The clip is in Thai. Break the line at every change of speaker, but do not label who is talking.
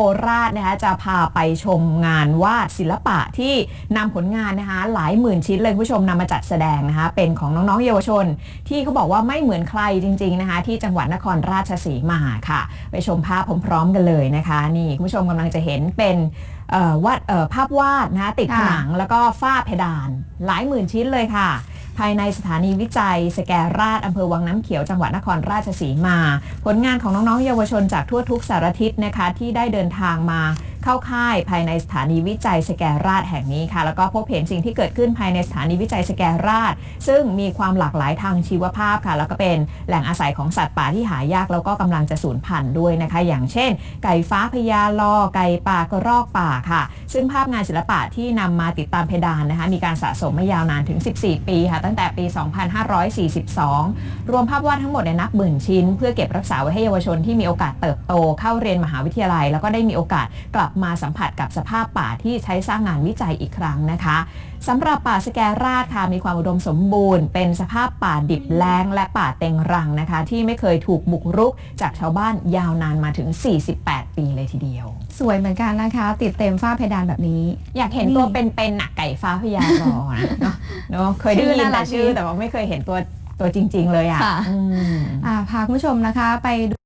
โคราชนะคะจะพาไปชมงานวาดศิลปะที่นำผลงานนะคะหลายหมื่นชิ้นเลยคุณผู้ชมนำมาจัดแสดงนะคะเป็นของน้องๆเยาวชน ที่เขาบอกว่าไม่เหมือนใครจริงๆนะคะที่จังหวัดนครราชสีมาค่ะ ไปชมภาพพร้อมๆกันเลยนะคะนี่คุณผู้ชมกำลังจะเห็นเป็นวาดภาพวาดนะคะติดผนังแล้วก็ฝ้าเพดาน หลายหมื่นชิ้นเลยค่ะ ภายในสถานีวิจัย สแกราชอำเภอวังน้ำเขียวจังหวัดนครราชสีมา ผลงานของน้องๆเยาวชนจากทั่วทุกสารทิศนะคะที่ได้เดินทางมา เข้าค่ายภายในสถานีวิจัยสแกราชแห่งนี้ค่ะ แล้วก็พบเห็นสิ่งที่เกิดขึ้นภายในสถานีวิจัยสแกราช ซึ่งมีความหลากหลายทางชีวภาพค่ะ แล้วก็เป็นแหล่งอาศัยของสัตว์ป่าที่หายากแล้วก็กำลังจะสูญพันธุ์ด้วยนะคะ อย่างเช่น ไก่ฟ้าพญาลอไก่ป่ากระรอกป่าค่ะ ซึ่งภาพงานศิลปะที่นำมาติดตามเพดานนะคะ มีการสะสมมายาวนานถึง 14 ปีค่ะ ตั้งแต่ปี 2542 รวมภาพวาดทั้งหมดเนี่ยนับหมื่นชิ้น เพื่อเก็บรักษาไว้ให้เยาวชนที่มีโอกาสเติบโตเข้าเรียนมหาวิทยาลัย แล้วก็ได้มีโอกาสกลับมาสัมผัสกับสภาพป่าที่ใช้สร้างงานวิจัยอีกครั้งนะคะสำหรับป่าสแกราชค่ะมีความอุดมสมบูรณ์ เป็นสภาพป่าดิบแล้ง และป่าเต็งรังนะคะ ที่ไม่เคยถูกบุกรุก จากชาวบ้านยาวนานมาถึง 48 ปีเลยทีเดียว
สวยเหมือนกันนะคะ ติดเต็มฝ้าเพดานแบบนี้
อยากเห็น
นี่
ตัวเป็นๆหนักไก่ฟ้าพญารอนะเนาะเนาะเคยได้
ชื่อ
ยิน
น่ารั
แต่
ก
ชื่อ
ดี
แต่ว่าไม่เคยเห็นตัวตัวจริง ๆ เลยอะ
ค่ะ
อืม
อ่าพาคุณผู้ชมนะคะไปดู